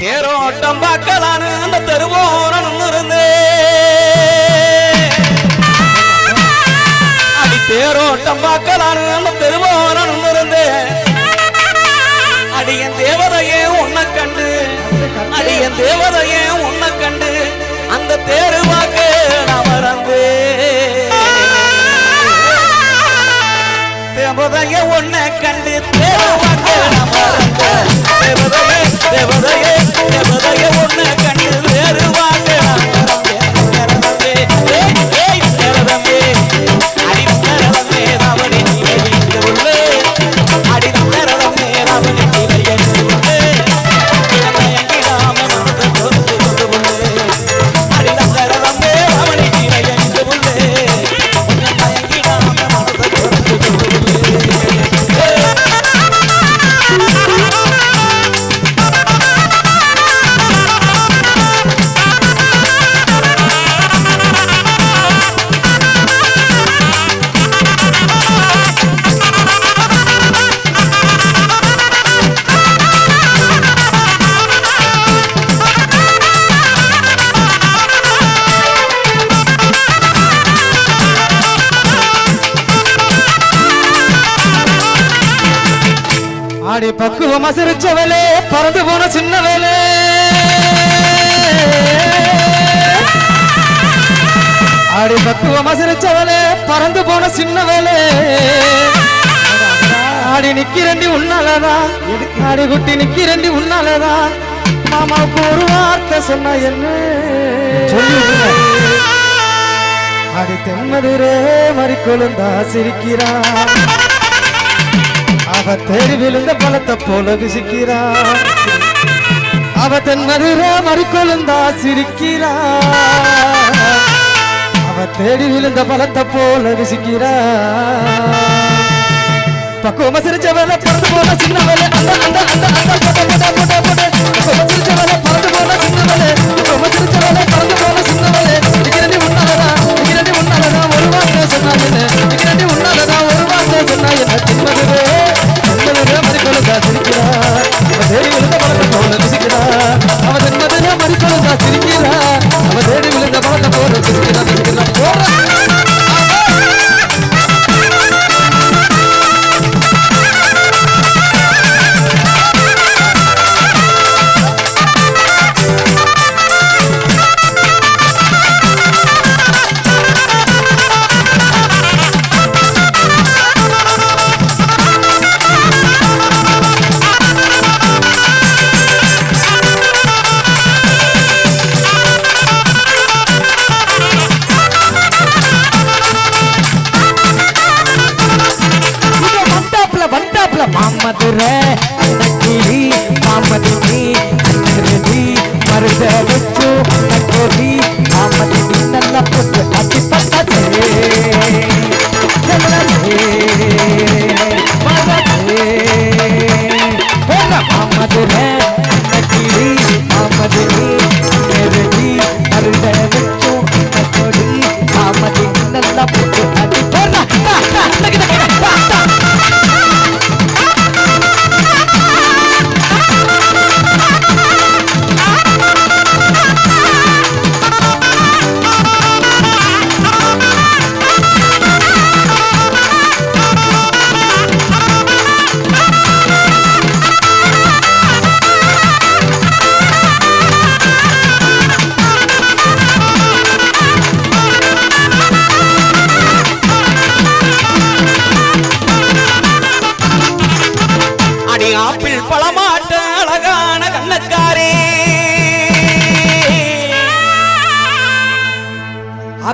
தேரோட்டம் பார்க்கலான்னு அந்த தெருவோரம் இருந்து அடி தேரோட்டம் பார்க்கலான்னு அந்த தெருவோரம் அடி அடியன் தேவதையே உன்னை கண்டு அடியன் தேவதையே உன்னை கண்டு அந்த தேரு வாக்கு நான் மறந்து. தேவதையே உன்னை கண்டு தேரு வாக்கு நான் தேவதையே தேவதையே தேவதையே கண்டு தேரு ஆடி பக்குவமா சிரிச்சவளே பறந்து போன சின்னவளே. ஆடி பக்குவமா சிரிச்சவளே பறந்து போன சின்னவளே. ஆடி நிக்கிறண்டி உன்னாலதா ஆடி குட்டி நிக்கிறண்டி உன்னாலதா. மாமாவுக்கு ஒரு வார்த்தை சொன்ன என்ன? ஆடி தென்மதுரே மறிக்கொழுந்தா சிரிக்கிறா அவ தேடி விழுந்த பலத்தை போல விசிக்கிறா அவ தன் மதுர மறுக்கொழுந்தா சிரிக்கிறா அவ தேடி விழுந்த பலத்தை போல விசிக்கிறா பக்குவம சிரிச்சவள பிறந்து போல சின்னவளே அந்த அந்த அந்த அந்த போட்ட போட்ட போட்ட போட்ட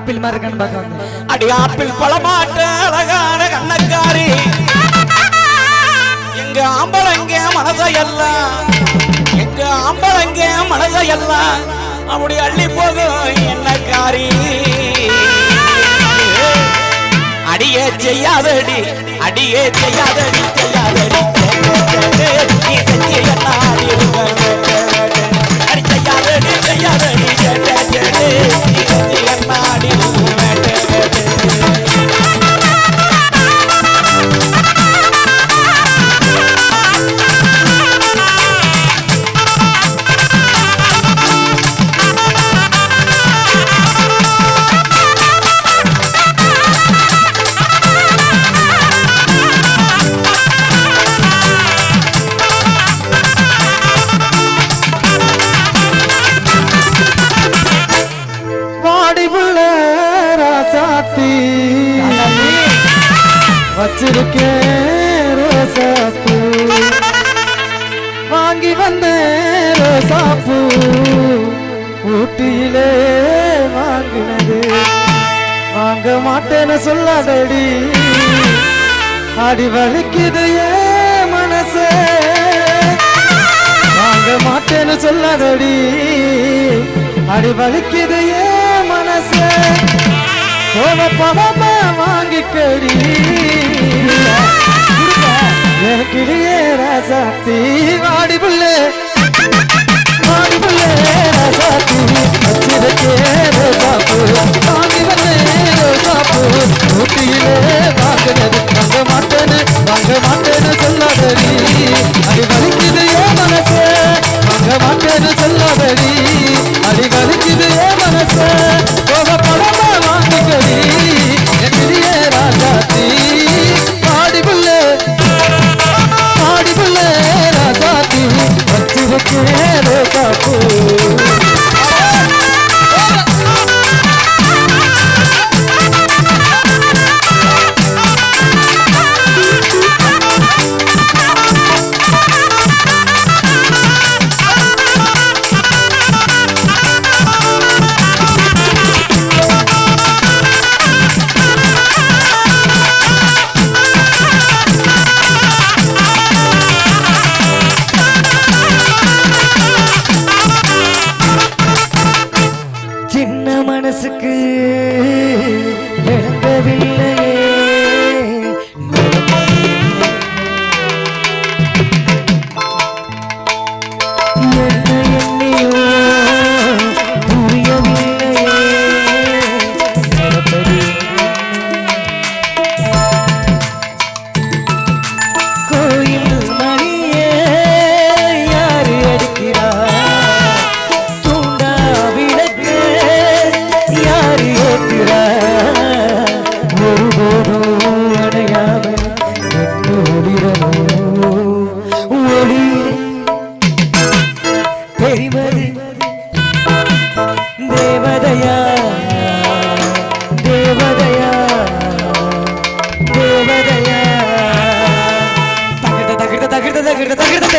ஆப்பிள் மாதிரி இருக்கான்னு பார்க்க அடி ஆப்பிள் பழமாட்ட அழகான கண்ணக்காரி. எங்க ஆம்பளங்க மனசையெல்லாம் எங்க ஆம்பளங்க மனசையெல்லாம் அப்படி அள்ளி போகும் என்னக்காரி. அடியே செய்யாதடி அடியே செய்யாதடி செய்யாதடி. நீ செஞ்சு என்ன வந்த ரோசாப்பூ ஊட்டியிலே வாங்கினது. வாங்க மாட்டேன்னு சொல்லாதடி. அடி வலிக்குது மனச. வாங்க மாட்டேன்னு சொல்லாதடி. அடி வலிக்குது மனச. கோவ பவமா வாங்கிக்கடி. எனக்கிடையே ராசாத்தி வாடி புள்ளே. வாடி புள்ளே ராசாத்தி வச்சிருக்கே ரோசாப்பு. வாங்கி வந்தே ரோசாப்பு. ஊட்டியிலே வாங்கினது வாங்க மாட்டேன்னு வாங்க மாட்டேன்னு சொல்லாதடி. அது வலிக்குது ஏன் மனசு வாங்க மாட்டேன்னு சொல்லாதடி. அஸ்கு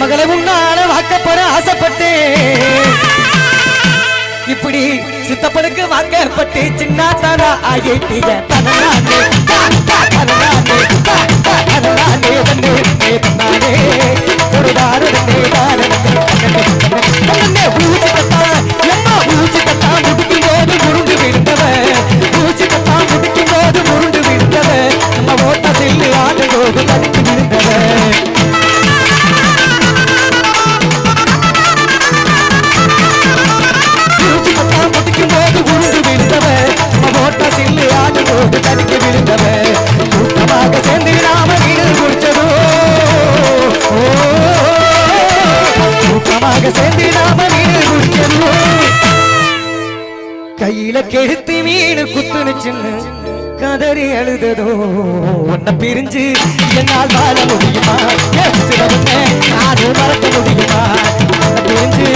மகளை உன்னால வாக்க போற ஆசைப்பட்டேன். இப்படி சித்தப்பனுக்கு வாக்கப்பட்டு சின்ன தானா ஆகிய தனநானே தனநானே தனநானே தன்னே தன்னானே கெழுத்தி மீனு குத்துனு சின்ன கதறி அழுததோ? உன்னை பிரிஞ்சு என்னால் வாழ முடியுமா? நானும் மறக்க முடியுமா? பிரிஞ்சு